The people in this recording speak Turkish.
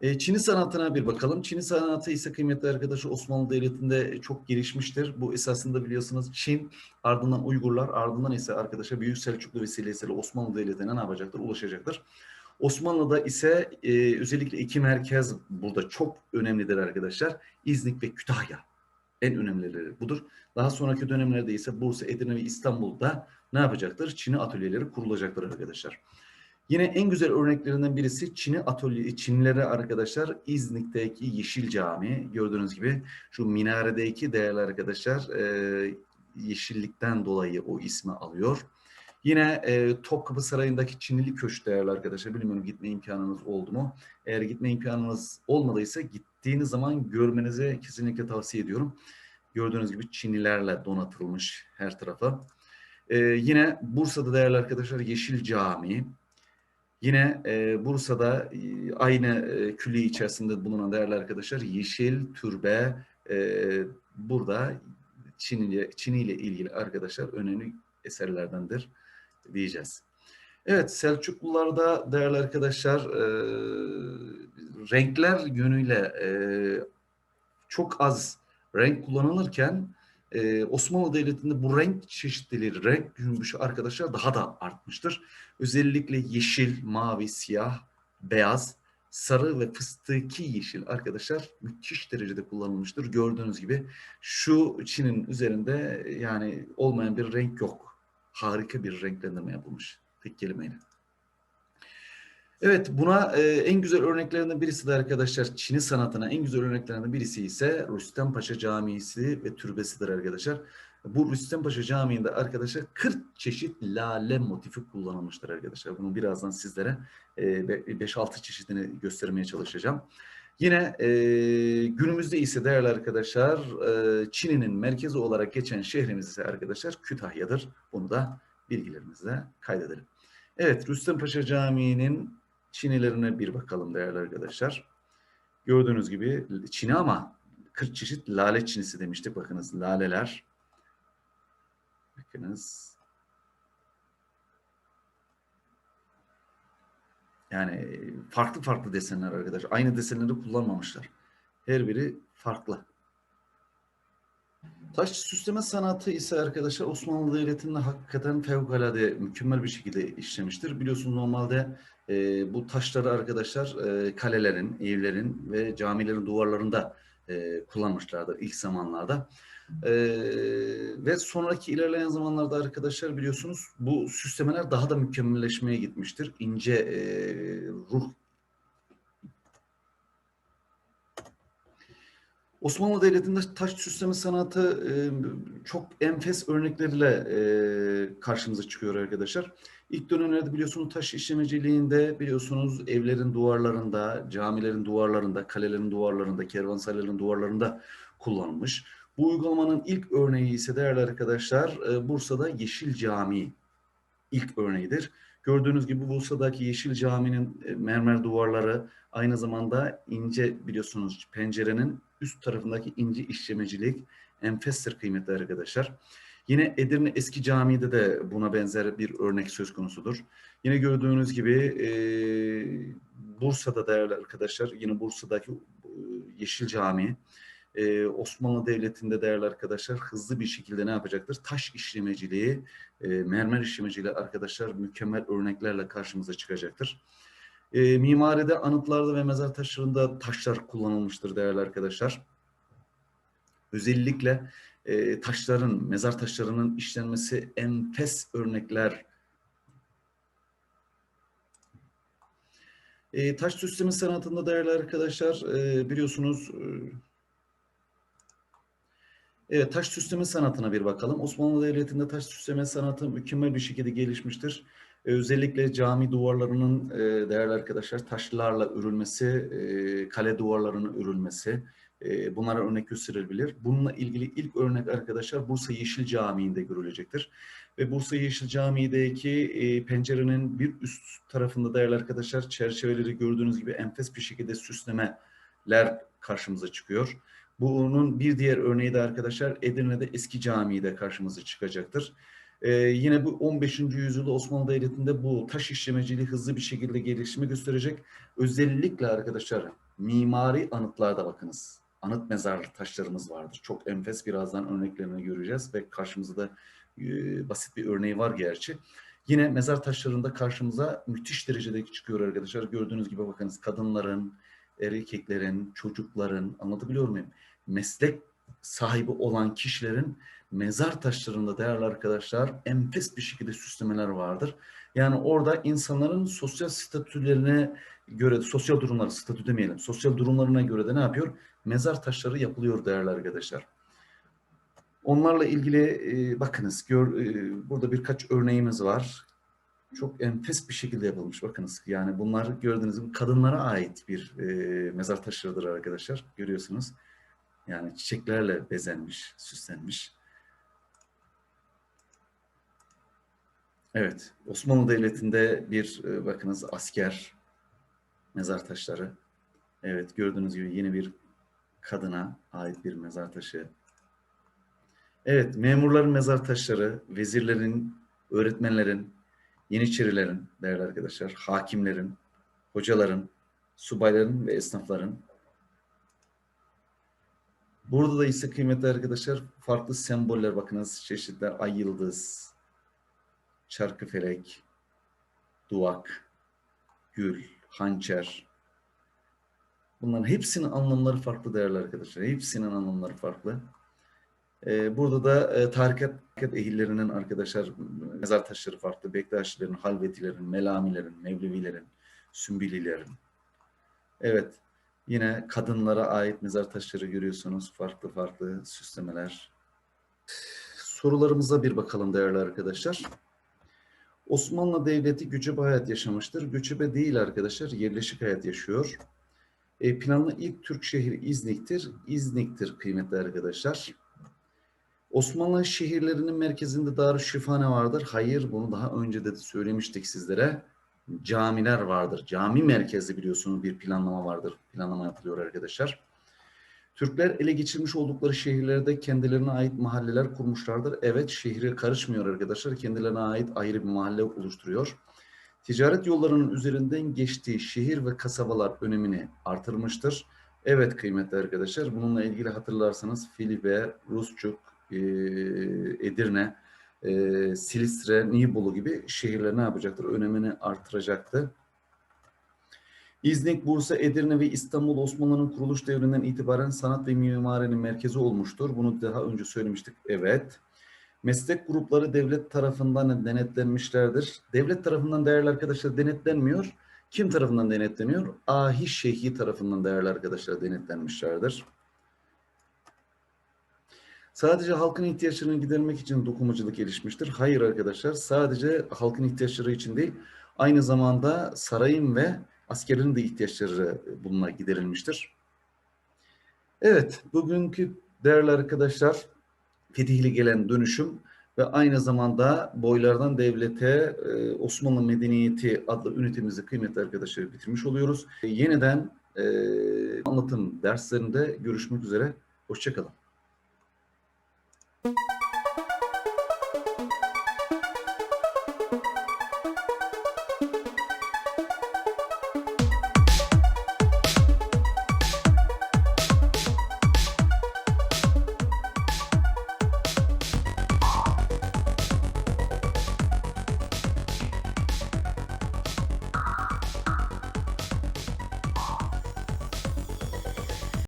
E, Çin'i sanatına bir bakalım. Çin'i sanatı ise kıymetli arkadaşlar Osmanlı Devleti'nde çok gelişmiştir. Bu esasında biliyorsunuz Çin, ardından Uygurlar, ardından ise arkadaşlar Büyük Selçuklu vesilesiyle Osmanlı Devleti'ne ne yapacaktır? Ulaşacaktır. Osmanlı'da ise e, özellikle iki merkez burada çok önemlidir arkadaşlar. İznik ve Kütahya en önemlileri budur. Daha sonraki dönemlerde ise Bursa, Edirne ve İstanbul'da ne yapacaktır? Çin'i atölyeleri kurulacaktır arkadaşlar. Yine en güzel örneklerinden birisi Çin'i atölye, Çinlilere arkadaşlar İznik'teki Yeşil Cami. Gördüğünüz gibi şu minaredeki değerli arkadaşlar e, yeşillikten dolayı o ismi alıyor. Yine e, Topkapı Sarayı'ndaki Çinili Köşk değerli arkadaşlar. Bilmiyorum gitme imkanınız oldu mu? Eğer gitme imkanınız olmadıysa gittiğiniz zaman görmenizi kesinlikle tavsiye ediyorum. Gördüğünüz gibi Çinilerle donatılmış her tarafa. E, yine Bursa'da değerli arkadaşlar Yeşil Cami. Yine e, Bursa'da e, aynı e, külliye içerisinde bulunan değerli arkadaşlar Yeşil Türbe e, burada Çin ile, Çin ile ilgili arkadaşlar önemli eserlerdendir diyeceğiz. Evet Selçuklularda değerli arkadaşlar e, renkler yönüyle e, çok az renk kullanılırken e, Osmanlı Devleti'nde bu renk çeşitliliği, renk cümbüşü arkadaşlar daha da artmıştır. Özellikle yeşil, mavi, siyah, beyaz, sarı ve fıstıki yeşil arkadaşlar müthiş derecede kullanılmıştır. Gördüğünüz gibi şu Çin'in üzerinde yani olmayan bir renk yok. Harika bir renklendirme yapılmış tek kelimeyle. Evet buna e, en güzel örneklerinden birisi de arkadaşlar Çin'in sanatına en güzel örneklerinden birisi ise Rüstem Paşa Camisi ve türbesidir arkadaşlar. Bu Rüstem Paşa Camii'nde arkadaşlar 40 çeşit lale motifi kullanılmıştır arkadaşlar. Bunu birazdan sizlere e, 5-6 çeşidini göstermeye çalışacağım. Yine e, günümüzde ise değerli arkadaşlar e, Çin'in merkezi olarak geçen şehrimiz ise arkadaşlar Kütahya'dır. Bunu da bilgilerimizle kaydedelim. Evet Rüstem Paşa Camii'nin Çinilerine bir bakalım değerli arkadaşlar. Gördüğünüz gibi Çini ama 40 çeşit lale çinisi demiştik. Bakınız laleler. Bakınız. Yani farklı farklı desenler arkadaşlar. Aynı desenleri kullanmamışlar. Her biri farklı. Taş süsleme sanatı ise arkadaşlar Osmanlı Devleti'nde hakikaten fevkalade mükemmel bir şekilde işlemiştir. Biliyorsunuz normalde e, bu taşları arkadaşlar e, kalelerin, evlerin ve camilerin duvarlarında e, kullanmışlardır ilk zamanlarda. E, ve sonraki ilerleyen zamanlarda arkadaşlar biliyorsunuz bu süslemeler daha da mükemmelleşmeye gitmiştir. İnce e, ruh Osmanlı Devleti'nde taş süsleme sanatı e, çok enfes örnekleriyle e, karşımıza çıkıyor arkadaşlar. İlk dönemlerde biliyorsunuz taş işlemeciliğinde biliyorsunuz evlerin duvarlarında, camilerin duvarlarında, kalelerin duvarlarında, kervansarayların duvarlarında kullanılmış. Bu uygulamanın ilk örneği ise değerli arkadaşlar e, Bursa'da Yeşil Camii ilk örneğidir. Gördüğünüz gibi Bursa'daki Yeşil Cami'nin e, mermer duvarları aynı zamanda ince biliyorsunuz pencerenin üst tarafındaki ince işlemecilik enfestir kıymetli arkadaşlar. Yine Edirne Eski Camii'de de buna benzer bir örnek söz konusudur. Yine gördüğünüz gibi e, Bursa'da değerli arkadaşlar, yine Bursa'daki e, Yeşil Camii, e, Osmanlı Devleti'nde değerli arkadaşlar hızlı bir şekilde ne yapacaktır? Taş işlemeciliği, e, mermer işlemeciliği arkadaşlar mükemmel örneklerle karşımıza çıkacaktır. E, mimaride, anıtlarda ve mezar taşlarında taşlar kullanılmıştır değerli arkadaşlar. Özellikle e, taşların, mezar taşlarının işlenmesi enfes örnekler. E, taş süsleme sanatında değerli arkadaşlar e, biliyorsunuz e, Evet, taş süsleme sanatına bir bakalım. Osmanlı Devleti'nde taş süsleme sanatı mükemmel bir şekilde gelişmiştir. Ee, özellikle cami duvarlarının e, değerli arkadaşlar taşlarla örülmesi, e, kale duvarlarının örülmesi, e, bunlara örnek gösterilebilir. Bununla ilgili ilk örnek arkadaşlar Bursa Yeşil Camii'nde görülecektir. Ve Bursa Yeşil Camii'deki pencerenin bir üst tarafında değerli arkadaşlar çerçeveleri gördüğünüz gibi enfes bir şekilde süslemeler karşımıza çıkıyor. Bunun bir diğer örneği de arkadaşlar Edirne'de eski camide karşımıza çıkacaktır. Ee, yine bu 15. yüzyılda Osmanlı Devleti'nde bu taş işlemeciliği hızlı bir şekilde gelişme gösterecek. Özellikle arkadaşlar mimari anıtlarda bakınız. Anıt mezar taşlarımız vardır. Çok enfes birazdan örneklerini göreceğiz ve karşımızda da e, basit bir örneği var gerçi. Yine mezar taşlarında karşımıza müthiş derecede çıkıyor arkadaşlar. Gördüğünüz gibi bakınız kadınların, erkeklerin, çocukların anlatabiliyor muyum? Meslek sahibi olan kişilerin mezar taşlarında değerli arkadaşlar enfes bir şekilde süslemeler vardır. Yani orada insanların sosyal statülerine göre, sosyal durumları, statü demeyelim, sosyal durumlarına göre de ne yapıyor? Mezar taşları yapılıyor değerli arkadaşlar. Onlarla ilgili e, bakınız, gör, e, burada birkaç örneğimiz var. Çok enfes bir şekilde yapılmış bakınız. Yani bunlar gördüğünüz gibi kadınlara ait bir e, mezar taşlarıdır arkadaşlar. Görüyorsunuz. Yani çiçeklerle bezenmiş, süslenmiş. Evet, Osmanlı Devleti'nde bir e, bakınız asker mezar taşları. Evet, gördüğünüz gibi yeni bir kadına ait bir mezar taşı. Evet, memurların mezar taşları, vezirlerin, öğretmenlerin, yeniçerilerin, değerli arkadaşlar, hakimlerin, hocaların, subayların ve esnafların. Burada da ise kıymetli arkadaşlar farklı semboller bakınız çeşitli ay yıldız, çarkıfelek, duvak, gül, hançer. Bunların hepsinin anlamları farklı değerli arkadaşlar. Hepsinin anlamları farklı. Ee, burada da e, tarikat, tarikat ehillerinin arkadaşlar mezar taşları farklı. Bektaşilerin, halvetilerin, melamilerin, mevlevilerin, sümbülilerin. Evet. Yine kadınlara ait mezar taşları görüyorsunuz. Farklı farklı süslemeler. Sorularımıza bir bakalım değerli arkadaşlar. Osmanlı Devleti göçebe hayat yaşamıştır. Göçebe değil arkadaşlar, yerleşik hayat yaşıyor. E, planlı ilk Türk şehri İznik'tir. İznik'tir kıymetli arkadaşlar. Osmanlı şehirlerinin merkezinde Darüşşifane vardır. Hayır, bunu daha önce de söylemiştik sizlere. Camiler vardır. Cami merkezli biliyorsunuz bir planlama vardır. Planlama yapılıyor arkadaşlar. Türkler ele geçirmiş oldukları şehirlerde kendilerine ait mahalleler kurmuşlardır. Evet şehre karışmıyor arkadaşlar. Kendilerine ait ayrı bir mahalle oluşturuyor. Ticaret yollarının üzerinden geçtiği şehir ve kasabalar önemini artırmıştır. Evet kıymetli arkadaşlar bununla ilgili hatırlarsanız Filibe, Rusçuk, e, Edirne, e, Silistre, Nibolu gibi şehirler ne yapacaktır? Önemini artıracaktır. İznik, Bursa, Edirne ve İstanbul Osmanlı'nın kuruluş devrinden itibaren sanat ve mimarinin merkezi olmuştur. Bunu daha önce söylemiştik. Evet. Meslek grupları devlet tarafından denetlenmişlerdir. Devlet tarafından değerli arkadaşlar denetlenmiyor. Kim tarafından denetleniyor? Ahi Şeyhi tarafından değerli arkadaşlar denetlenmişlerdir. Sadece halkın ihtiyaçlarını gidermek için dokumacılık gelişmiştir. Hayır arkadaşlar sadece halkın ihtiyaçları için değil aynı zamanda sarayın ve askerlerin de ihtiyaçları bununla giderilmiştir. Evet, bugünkü değerli arkadaşlar fetihli gelen dönüşüm ve aynı zamanda boylardan devlete e, Osmanlı Medeniyeti adlı ünitemizi kıymetli arkadaşlar bitirmiş oluyoruz. Yeniden e, anlatım derslerinde görüşmek üzere. Hoşçakalın. you